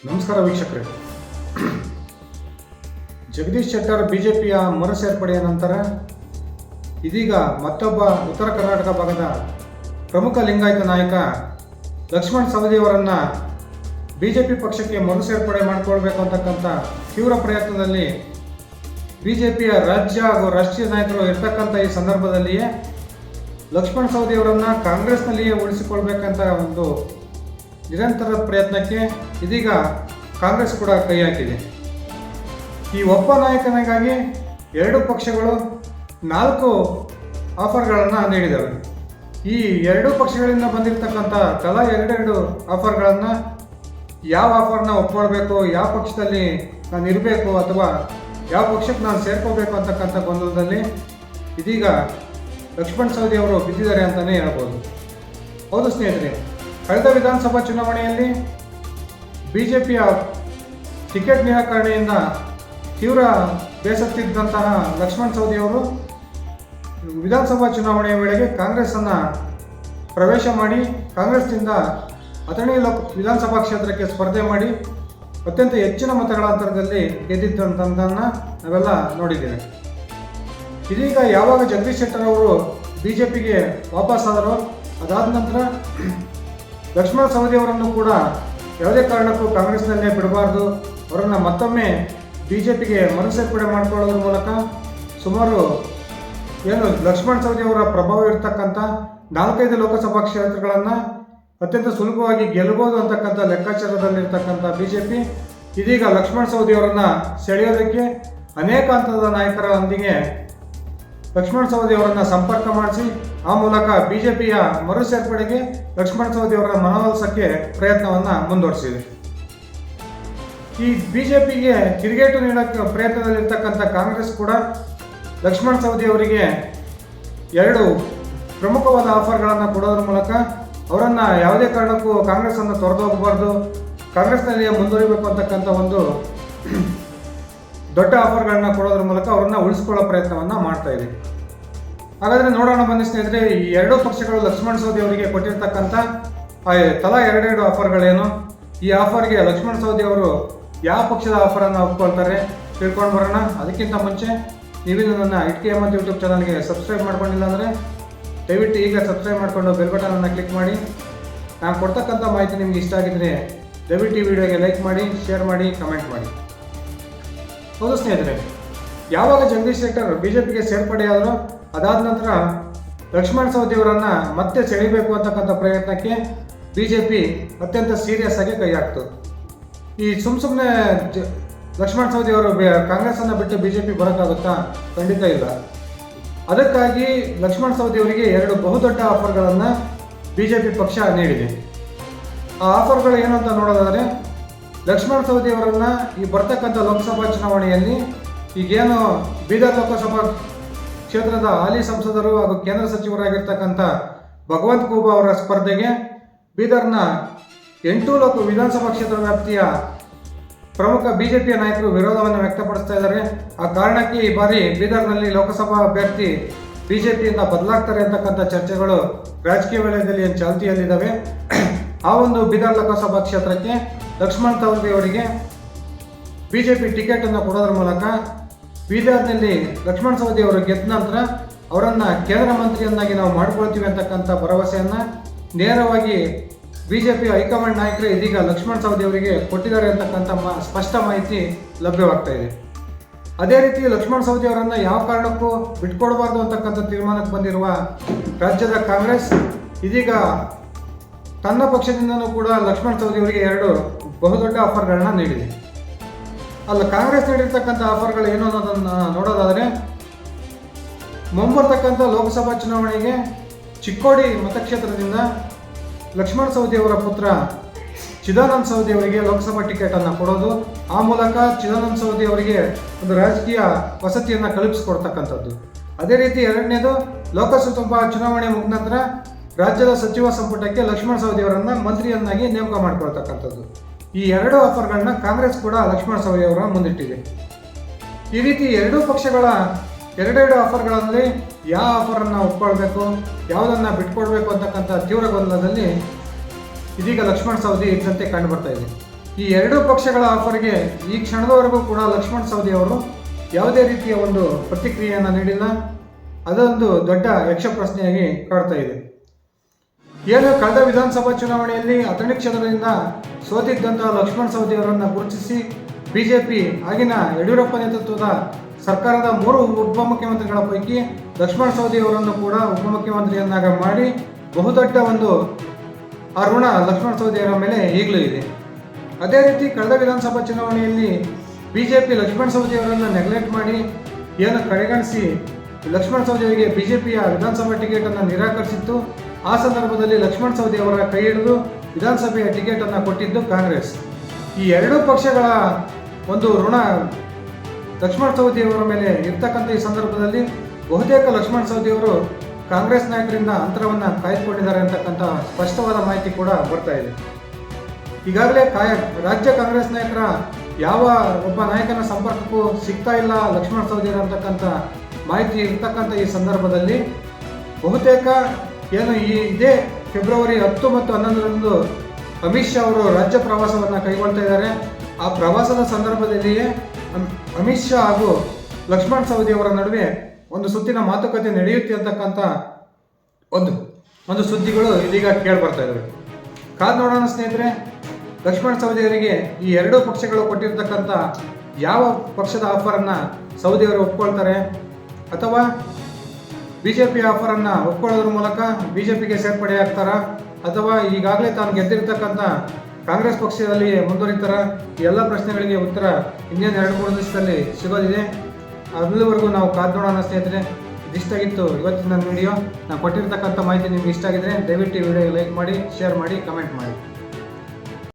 ನಮಸ್ಕಾರ ವೀಕ್ಷಕರೇ. ಜಗದೀಶ್ ಶೆಟ್ಟರ್ ಬಿಜೆಪಿಯ ಮರು ಸೇರ್ಪಡೆಯ ನಂತರ ಇದೀಗ ಮತ್ತೊಬ್ಬ ಉತ್ತರ ಕರ್ನಾಟಕ ಭಾಗದ ಪ್ರಮುಖ ಲಿಂಗಾಯತ ನಾಯಕ ಲಕ್ಷ್ಮಣ್ ಸವದಿಯವರನ್ನು ಪಿ ಪಕ್ಷಕ್ಕೆ ಮರು ಸೇರ್ಪಡೆ ಮಾಡಿಕೊಳ್ಬೇಕು ಅಂತಕ್ಕಂಥ ತೀವ್ರ ಪ್ರಯತ್ನದಲ್ಲಿ ಬಿಜೆಪಿಯ ರಾಜ್ಯ ಹಾಗೂ ರಾಷ್ಟ್ರೀಯ ನಾಯಕರು ಇರ್ತಕ್ಕಂಥ ಈ ಸಂದರ್ಭದಲ್ಲಿಯೇ ಲಕ್ಷ್ಮಣ್ ಸವದಿಯವರನ್ನು ಕಾಂಗ್ರೆಸ್ನಲ್ಲಿಯೇ ಉಳಿಸಿಕೊಳ್ಬೇಕಂತ ಒಂದು ನಿರಂತರ ಪ್ರಯತ್ನಕ್ಕೆ ಇದೀಗ ಕಾಂಗ್ರೆಸ್ ಕೂಡ ಕೈ ಹಾಕಿದೆ. ಈ ಒಬ್ಬ ನಾಯಕನಿಗಾಗಿ ಎರಡು ಪಕ್ಷಗಳು ನಾಲ್ಕು ಆಫರ್ಗಳನ್ನು ನೀಡಿದವೆ. ಈ ಎರಡೂ ಪಕ್ಷಗಳಿಂದ ಬಂದಿರತಕ್ಕಂಥ ತಲಾ ಎರಡೆರಡು ಆಫರ್ಗಳನ್ನು ಯಾವ ಆಫರ್ನ ಒಪ್ಕೊಳ್ಬೇಕು, ಯಾವ ಪಕ್ಷದಲ್ಲಿ ನಾನು ಇರಬೇಕು ಅಥವಾ ಯಾವ ಪಕ್ಷಕ್ಕೆ ನಾನು ಸೇರ್ಕೋಬೇಕು ಅಂತಕ್ಕಂಥ ಗೊಂದಲದಲ್ಲಿ ಇದೀಗ ಲಕ್ಷ್ಮಣ್ ಸವದಿ ಅವರು ಬಿದ್ದಿದ್ದಾರೆ ಅಂತಲೇ ಹೇಳ್ಬೋದು. ಹೌದು ಸ್ನೇಹಿತರೆ ಕಳೆದ ವಿಧಾನಸಭಾ ಚುನಾವಣೆಯಲ್ಲಿ ಬಿ ಜೆ ಪಿಯ ಟಿಕೆಟ್ ನಿರಾಕರಣೆಯಿಂದ ತೀವ್ರ ಬೇಸತ್ತಿದ್ದಂತಹ ಲಕ್ಷ್ಮಣ್ ಸವದಿ ಅವರು ವಿಧಾನಸಭಾ ಚುನಾವಣೆಯ ವೇಳೆಗೆ ಕಾಂಗ್ರೆಸ್ಸನ್ನು ಪ್ರವೇಶ ಮಾಡಿ ಕಾಂಗ್ರೆಸ್ನಿಂದ ಅಥಣಿ ಲೋಕ ವಿಧಾನಸಭಾ ಕ್ಷೇತ್ರಕ್ಕೆ ಸ್ಪರ್ಧೆ ಮಾಡಿ ಅತ್ಯಂತ ಹೆಚ್ಚಿನ ಮತಗಳ ಅಂತರದಲ್ಲಿ ಗೆದ್ದಿದ್ದಂಥದ್ದನ್ನು ನಾವೆಲ್ಲ ನೋಡಿದ್ದೇವೆ. ಇದೀಗ ಯಾವಾಗ ಜಗದೀಶ್ ಶೆಟ್ಟರ್ ಅವರು ಬಿ ಜೆ ಪಿಗೆ ವಾಪಸ್ಸಾದರೋ ಅದಾದ ನಂತರ ಲಕ್ಷ್ಮಣ ಸವದಿ ಅವರನ್ನು ಕೂಡ ಯಾವುದೇ ಕಾರಣಕ್ಕೂ ಕಾಂಗ್ರೆಸ್ನಲ್ಲೇ ಬಿಡಬಾರ್ದು. ಅವರನ್ನು ಮತ್ತೊಮ್ಮೆ ಬಿ ಜೆ ಪಿಗೆ ಮರುಸೇರ್ಪಡೆ ಮಾಡಿಕೊಳ್ಳೋದ್ರ ಮೂಲಕ ಸುಮಾರು ಏನು ಲಕ್ಷ್ಮಣ್ ಸವದಿ ಅವರ ಪ್ರಭಾವ ಇರತಕ್ಕಂಥ ನಾಲ್ಕೈದು ಲೋಕಸಭಾ ಕ್ಷೇತ್ರಗಳನ್ನು ಅತ್ಯಂತ ಸುಲಭವಾಗಿ ಗೆಲ್ಲಬಹುದು ಅಂತಕ್ಕಂಥ ಲೆಕ್ಕಾಚಾರದಲ್ಲಿರ್ತಕ್ಕಂಥ ಬಿ ಜೆ ಪಿ ಇದೀಗ ಲಕ್ಷ್ಮಣ್ ಸವದಿ ಅವರನ್ನು ಸೆಳೆಯೋದಕ್ಕೆ ಅನೇಕ ಹಂತದ ನಾಯಕರೊಂದಿಗೆ ಲಕ್ಷ್ಮಣ ಸವದಿ ಅವರನ್ನು ಸಂಪರ್ಕ ಮಾಡಿಸಿ, ಆ ಮೂಲಕ ಬಿಜೆಪಿಯ ಮರು ಸೇರ್ಪಡೆಗೆ ಲಕ್ಷ್ಮಣ ಸವದಿ ಅವರ ಮನವೊಲಿಸಕ್ಕೆ ಪ್ರಯತ್ನವನ್ನ ಮುಂದುವರಿಸಿದೆ. ಈ ಬಿಜೆಪಿಗೆ ತಿರುಗೇಟು ನೀಡಕ್ಕೆ ಪ್ರಯತ್ನದಲ್ಲಿರ್ತಕ್ಕಂಥ ಕಾಂಗ್ರೆಸ್ ಕೂಡ ಲಕ್ಷ್ಮಣ ಸವದಿ ಅವರಿಗೆ ಎರಡು ಪ್ರಮುಖವಾದ ಆಫರ್ಗಳನ್ನು ಕೊಡೋದ್ರ ಮೂಲಕ ಅವರನ್ನು ಯಾವುದೇ ಕಾರಣಕ್ಕೂ ಕಾಂಗ್ರೆಸ್ಸನ್ನು ತೊರೆದು ಹೋಗಬಾರ್ದು ಕಾಂಗ್ರೆಸ್ನಲ್ಲಿಯೇ ಮುಂದುವರಿಬೇಕು ಅಂತಕ್ಕಂಥ ಒಂದು ದೊಡ್ಡ ಆಫರ್ಗಳನ್ನ ಕೊಡೋದ್ರ ಮೂಲಕ ಅವರನ್ನ ಉಳಿಸ್ಕೊಳ್ಳೋ ಪ್ರಯತ್ನವನ್ನ ಮಾಡ್ತಾ ಇದೆ ಹಾಗಾದ್ರೆ ನೋಡೋಣ ಬನ್ನಿ ಸ್ನೇಹಿತರೆ, ಈ ಎರಡೂ ಪಕ್ಷಗಳು ಲಕ್ಷ್ಮಣ ಸೌದಿ ಅವರಿಗೆ ಕೊಟ್ಟಿರ್ತಕ್ಕಂಥ ತಲಾ ಎರಡೆರಡು ಆಫರ್ಗಳೇನು? ಈ ಆಫರ್ಗೆ ಲಕ್ಷ್ಮಣ ಸೌದಿ ಅವರು ಯಾವ ಪಕ್ಷದ ಆಫರನ್ನು ಒಪ್ಕೊಳ್ತಾರೆ ತಿಳ್ಕೊಂಡು ಬರೋಣ. ಅದಕ್ಕಿಂತ ಮುಂಚೆ ನೀವಿನ್ನು ನನ್ನ ಇಟ್ಕೆ ಅಂತ ಯೂಟ್ಯೂಬ್ ಚಾನಲ್ಗೆ ಸಬ್ಸ್ಕ್ರೈಬ್ ಮಾಡ್ಕೊಂಡಿಲ್ಲ ಅಂದರೆ ದಯವಿಟ್ಟು ಈಗ ಸಬ್ಸ್ಕ್ರೈಬ್ ಮಾಡಿಕೊಂಡು ಬೆಲ್ ಬಟನನ್ನು ಕ್ಲಿಕ್ ಮಾಡಿ. ನಾನು ಕೊಡ್ತಕ್ಕಂಥ ಮಾಹಿತಿ ನಿಮ್ಗೆ ಇಷ್ಟ ಆಗಿದ್ರೆ ದಯವಿಟ್ಟು ಈ ವಿಡಿಯೋಗೆ ಲೈಕ್ ಮಾಡಿ, ಶೇರ್ ಮಾಡಿ, ಕಮೆಂಟ್ ಮಾಡಿ. ಹೌದು ಸ್ನೇಹಿತರೆ ಯಾವಾಗ ಜಗದೀಶ್ ಶೆಟ್ಟರ್ ಪಿಗೆ ಸೇರ್ಪಡೆಯಾದರೂ ಅದಾದ ನಂತರ ಲಕ್ಷ್ಮಣ್ ಸವದಿ ಅವರನ್ನ ಮತ್ತೆ ಸೆಳಿಬೇಕು ಅಂತಕ್ಕಂಥ ಪ್ರಯತ್ನಕ್ಕೆ ಬಿ ಜೆ ಪಿ ಅತ್ಯಂತ ಸೀರಿಯಸ್ ಆಗಿ ಕೈ ಹಾಕ್ತು. ಈ ಸುಮ್ ಸುಮ್ಮನೆ ಜ, ಲಕ್ಷ್ಮಣ್ ಸವದಿ ಅವರು ಕಾಂಗ್ರೆಸ್ಸನ್ನು ಬಿಟ್ಟು ಪಿ ಬರೋಕ್ಕಾಗುತ್ತಾ? ಖಂಡಿತ ಇಲ್ಲ. ಅದಕ್ಕಾಗಿ ಲಕ್ಷ್ಮಣ್ ಸವದಿ ಅವರಿಗೆ ಎರಡು ಬಹುದೊಡ್ಡ ಆಫರ್ಗಳನ್ನು ಪಿ ಪಕ್ಷ ನೀಡಿದೆ. ಆ ಆಫರ್ಗಳು ಏನು ಅಂತ ನೋಡೋದಾದರೆ ಲಕ್ಷ್ಮಣ್ ಸವದಿ ಅವರನ್ನ ಈ ಬರ್ತಕ್ಕಂಥ ಲೋಕಸಭಾ ಚುನಾವಣೆಯಲ್ಲಿ ಈಗೇನು ಬೀದರ್ ಲೋಕಸಭಾ ಕ್ಷೇತ್ರದ ಹಾಲಿ ಸಂಸದರು ಹಾಗೂ ಕೇಂದ್ರ ಸಚಿವರಾಗಿರ್ತಕ್ಕಂಥ ಭಗವಂತ್ ಖೂಬಾ ಅವರ ಸ್ಪರ್ಧೆಗೆ ಬೀದರ್ನ ಎಂಟು ಲೋಕ ವಿಧಾನಸಭಾ ಕ್ಷೇತ್ರ ವ್ಯಾಪ್ತಿಯ ಪ್ರಮುಖ ಬಿಜೆಪಿಯ ನಾಯಕರು ವಿರೋಧವನ್ನು ವ್ಯಕ್ತಪಡಿಸ್ತಾ ಇದ್ದಾರೆ. ಆ ಕಾರಣಕ್ಕೆ ಈ ಬಾರಿ ಬೀದರ್ನಲ್ಲಿ ಲೋಕಸಭಾ ಅಭ್ಯರ್ಥಿ ಬಿಜೆಪಿಯಿಂದ ಬದಲಾಗ್ತಾರೆ ಅಂತಕ್ಕಂಥ ಚರ್ಚೆಗಳು ರಾಜಕೀಯ ವಲಯದಲ್ಲಿ ಚಾಲ್ತಿಯಲ್ಲಿದ್ದಾವೆ. ಆ ಒಂದು ಬೀದರ್ ಲೋಕಸಭಾ ಕ್ಷೇತ್ರಕ್ಕೆ ಲಕ್ಷ್ಮಣ್ ಸವದಿ ಅವರಿಗೆ ಬಿ ಜೆ ಪಿ ಟಿಕೆಟನ್ನು ಕೊಡೋದ್ರ ಮೂಲಕ ಬೀದರ್ನಲ್ಲಿ ಲಕ್ಷ್ಮಣ್ ಸವದಿ ಅವರು ಗೆದ್ದ ನಂತರ ಅವರನ್ನು ಕೇಂದ್ರ ಮಂತ್ರಿಯನ್ನಾಗಿ ನಾವು ಮಾಡ್ಕೊಳ್ತೀವಿ ಅಂತಕ್ಕಂಥ ಭರವಸೆಯನ್ನು ನೇರವಾಗಿ ಬಿ ಜೆ ಪಿ ಹೈಕಮಾಂಡ್ ನಾಯಕರು ಇದೀಗ ಲಕ್ಷ್ಮಣ್ ಸವದಿ ಅವರಿಗೆ ಕೊಟ್ಟಿದ್ದಾರೆ ಅಂತಕ್ಕಂಥ ಮಾ, ಸ್ಪಷ್ಟ ಮಾಹಿತಿ ಲಭ್ಯವಾಗ್ತಾ ಇದೆ. ಅದೇ ರೀತಿ ಲಕ್ಷ್ಮಣ್ ಸವದಿ ಅವರನ್ನು ಯಾವ ಕಾರಣಕ್ಕೂ ಬಿಟ್ಕೊಡಬಾರ್ದು ಅಂತಕ್ಕಂಥ ತೀರ್ಮಾನಕ್ಕೆ ಬಂದಿರುವ ರಾಜ್ಯದ ಕಾಂಗ್ರೆಸ್ ಇದೀಗ ತನ್ನ ಪಕ್ಷದಿಂದನೂ ಕೂಡ ಲಕ್ಷ್ಮಣ್ ಸವದಿ ಅವರಿಗೆ ಎರಡು ಬಹುದೊಡ್ಡ ಆಫರ್ಗಳನ್ನ ನೀಡಿದೆ. ಅಲ್ಲ, ಕಾಂಗ್ರೆಸ್ ನೀಡಿರ್ತಕ್ಕಂಥ ಆಫರ್ಗಳು ಏನು ಅನ್ನೋದನ್ನು ನೋಡೋದಾದರೆ, ಮುಂಬರ್ತಕ್ಕಂಥ ಲೋಕಸಭಾ ಚುನಾವಣೆಗೆ ಚಿಕ್ಕೋಡಿ ಮತಕ್ಷೇತ್ರದಿಂದ ಲಕ್ಷ್ಮಣ ಸವದಿ ಅವರ ಪುತ್ರ ಚಿದಾನಂದ ಸವದಿ ಅವರಿಗೆ ಲೋಕಸಭಾ ಟಿಕೆಟನ್ನು ಕೊಡೋದು. ಆ ಮೂಲಕ ಚಿದಾನಂದ ಸವದಿ ಅವರಿಗೆ ಒಂದು ರಾಜಕೀಯ ವಸತಿಯನ್ನು ಕಲ್ಪಿಸಿಕೊಡ್ತಕ್ಕಂಥದ್ದು. ಅದೇ ರೀತಿ ಎರಡನೇದು, ಲೋಕಸಭಾ ಚುನಾವಣೆ ಮುಗಿದ ನಂತರ ರಾಜ್ಯದ ಸಚಿವ ಸಂಪುಟಕ್ಕೆ ಲಕ್ಷ್ಮಣ ಸವದಿ ಅವರನ್ನು ಮಂತ್ರಿಯನ್ನಾಗಿ ನೇಮಕ ಮಾಡಿಕೊಳ್ತಕ್ಕಂಥದ್ದು. ಈ ಎರಡು ಆಫರ್ಗಳನ್ನ ಕಾಂಗ್ರೆಸ್ ಕೂಡ ಲಕ್ಷ್ಮಣ ಸವದಿ ಅವರ ಮುಂದಿಟ್ಟಿದೆ. ಈ ರೀತಿ ಎರಡೂ ಪಕ್ಷಗಳ ಎರಡೆರಡು ಆಫರ್ಗಳಲ್ಲಿ ಯಾವ ಆಫರನ್ನು ಒಪ್ಕೊಳ್ಬೇಕು, ಯಾವುದನ್ನು ಬಿಟ್ಕೊಡ್ಬೇಕು ಅಂತಕ್ಕಂಥ ತೀವ್ರ ಗೊಂದಲದಲ್ಲಿ ಇದೀಗ ಲಕ್ಷ್ಮಣ ಸವದಿ ಇದ್ದಂತೆ ಕಂಡುಬರ್ತಾ ಇದೆ. ಈ ಎರಡೂ ಪಕ್ಷಗಳ ಆಫರ್ಗೆ ಈ ಕ್ಷಣದವರೆಗೂ ಕೂಡ ಲಕ್ಷ್ಮಣ ಸವದಿ ಅವರು ಯಾವುದೇ ರೀತಿಯ ಒಂದು ಪ್ರತಿಕ್ರಿಯೆಯನ್ನು ನೀಡಿಲ್ಲ. ಅದೊಂದು ದೊಡ್ಡ ಯಕ್ಷಪ್ರಶ್ನೆಯಾಗಿ ಕಾಡ್ತಾ ಇದೆ. ಏನು ಕಳೆದ ವಿಧಾನಸಭಾ ಚುನಾವಣೆಯಲ್ಲಿ ಅಥಣಿ ಕ್ಷೇತ್ರದಿಂದ ಸೋತಿದ್ದಂತಹ ಲಕ್ಷ್ಮಣ ಸವದಿ ಅವರನ್ನು ಗುರುತಿಸಿ ಬಿಜೆಪಿ ಆಗಿನ ಯಡಿಯೂರಪ್ಪ ನೇತೃತ್ವದ ಸರ್ಕಾರದ ಮೂರು ಉಪಮುಖ್ಯಮಂತ್ರಿಗಳ ಪೈಕಿ ಲಕ್ಷ್ಮಣ್ ಸವದಿ ಅವರನ್ನು ಕೂಡ ಉಪಮುಖ್ಯಮಂತ್ರಿಯನ್ನಾಗ ಮಾಡಿ ಬಹುದೊಡ್ಡ ಒಂದು ಆ ಋಣ ಸವದಿ ಸವದಿಯವರ ಮೇಲೆ ಈಗಲೂ ಇದೆ. ಅದೇ ರೀತಿ ಕಳೆದ ವಿಧಾನಸಭಾ ಚುನಾವಣೆಯಲ್ಲಿ ಬಿಜೆಪಿ ಲಕ್ಷ್ಮಣ್ ಸವದಿ ಅವರನ್ನು ನೆಗ್ಲೆಕ್ಟ್ ಮಾಡಿ ಏನು ಕಡೆಗಣಿಸಿ ಲಕ್ಷ್ಮಣ್ ಸವದಿ ಅವರಿಗೆ ಬಿಜೆಪಿಯ ವಿಧಾನಸಭಾ ಟಿಕೆಟನ್ನು ನಿರಾಕರಿಸಿತ್ತು. ಆ ಸಂದರ್ಭದಲ್ಲಿ ಲಕ್ಷ್ಮಣ್ ಸವದಿ ಅವರ ಕೈ ಹಿಡಿದು ವಿಧಾನಸಭೆಯ ಟಿಕೆಟ್ ಅನ್ನು ಕೊಟ್ಟಿದ್ದು ಕಾಂಗ್ರೆಸ್. ಈ ಎರಡೂ ಪಕ್ಷಗಳ ಒಂದು ಋಣ ಲಕ್ಷ್ಮಣ್ ಸವದಿ ಅವರ ಮೇಲೆ ಇರ್ತಕ್ಕಂಥ ಈ ಸಂದರ್ಭದಲ್ಲಿ ಬಹುತೇಕ ಲಕ್ಷ್ಮಣ್ ಸವದಿ ಅವರು ಕಾಂಗ್ರೆಸ್ ನಾಯಕರಿಂದ ಅಂತರವನ್ನು ಕಾಯ್ದುಕೊಂಡಿದ್ದಾರೆ ಅಂತಕ್ಕಂಥ ಸ್ಪಷ್ಟವಾದ ಮಾಹಿತಿ ಕೂಡ ಬರ್ತಾ ಇದೆ. ಈಗಾಗಲೇ ಕಾಯ ರಾಜ್ಯ ಕಾಂಗ್ರೆಸ್ ನಾಯಕರ ಯಾವ ಒಬ್ಬ ನಾಯಕನ ಸಂಪರ್ಕಕ್ಕೂ ಸಿಗ್ತಾ ಇಲ್ಲ ಲಕ್ಷ್ಮಣ ಸವದಿ ಅಂತಕ್ಕಂಥ ಮಾಹಿತಿ ಇರ್ತಕ್ಕಂಥ ಈ ಸಂದರ್ಭದಲ್ಲಿ ಬಹುತೇಕ ಏನು ಈ ಇದೇ ಫೆಬ್ರವರಿ ಹತ್ತು ಮತ್ತು ಹನ್ನೊಂದರಂದು ಅಮಿತ್ ಶಾ ಅವರು ರಾಜ್ಯ ಪ್ರವಾಸವನ್ನು ಕೈಗೊಳ್ತಾ ಇದ್ದಾರೆ. ಆ ಪ್ರವಾಸದ ಸಂದರ್ಭದಲ್ಲಿಯೇ ಅಮ್- ಅಮಿತ್ ಶಾ ಹಾಗೂ ಲಕ್ಷ್ಮಣ್ ಸವದಿ ಅವರ ನಡುವೆ ಒಂದು ಸುತ್ತಿನ ಮಾತುಕತೆ ನಡೆಯುತ್ತೆ ಅಂತಕ್ಕಂಥ ಒಂದು ಒಂದು ಸುದ್ದಿಗಳು ಇದೀಗ ಕೇಳಿ ಬರ್ತಾ ಇದ್ದಾವೆ ಕಾದ್ ನೋಡೋಣ ಸ್ನೇಹಿತರೆ, ಲಕ್ಷ್ಮಣ್ ಸವದಿ ಅವರಿಗೆ ಈ ಎರಡೂ ಪಕ್ಷಗಳು ಕೊಟ್ಟಿರ್ತಕ್ಕಂಥ ಯಾವ ಪಕ್ಷದ ಆಫರನ್ನು ಸೌದಿ ಅವರು ಒಪ್ಕೊಳ್ತಾರೆ? ಅಥವಾ ಬಿ ಜೆ ಪಿ ಆಫರನ್ನು ಒಪ್ಕೊಳ್ಳೋದ್ರ ಮೂಲಕ ಬಿ ಜೆ ಪಿಗೆ ಸೇರ್ಪಡೆ ಆಗ್ತಾರಾ ಅಥವಾ ಈಗಾಗಲೇ ತಾನು ಗೆದ್ದಿರ್ತಕ್ಕಂಥ ಕಾಂಗ್ರೆಸ್ ಪಕ್ಷದಲ್ಲಿ ಮುಂದುವರಿತಾರ? ಈ ಎಲ್ಲ ಪ್ರಶ್ನೆಗಳಿಗೆ ಉತ್ತರ ಇನ್ನೇನು ಎರಡು, ಮೂರು ದಿವಸದಲ್ಲಿ ಸಿಗೋದಿದೆ. ಅಲ್ಲಿವರೆಗೂ ನಾವು ಕಾದ್ ನೋಡೋಣ ಸ್ನೇಹಿತರೆ. ಇದಿಷ್ಟಾಗಿತ್ತು ಇವತ್ತಿನ ವಿಡಿಯೋ. ನಾನು ಕೊಟ್ಟಿರ್ತಕ್ಕಂಥ ಮಾಹಿತಿ ನಿಮ್ಗೆ ಇಷ್ಟ ಆಗಿದ್ರೆ ದಯವಿಟ್ಟು ಈ ವಿಡಿಯೋಗೆ ಲೈಕ್ ಮಾಡಿ, ಶೇರ್ ಮಾಡಿ, ಕಮೆಂಟ್ ಮಾಡಿ.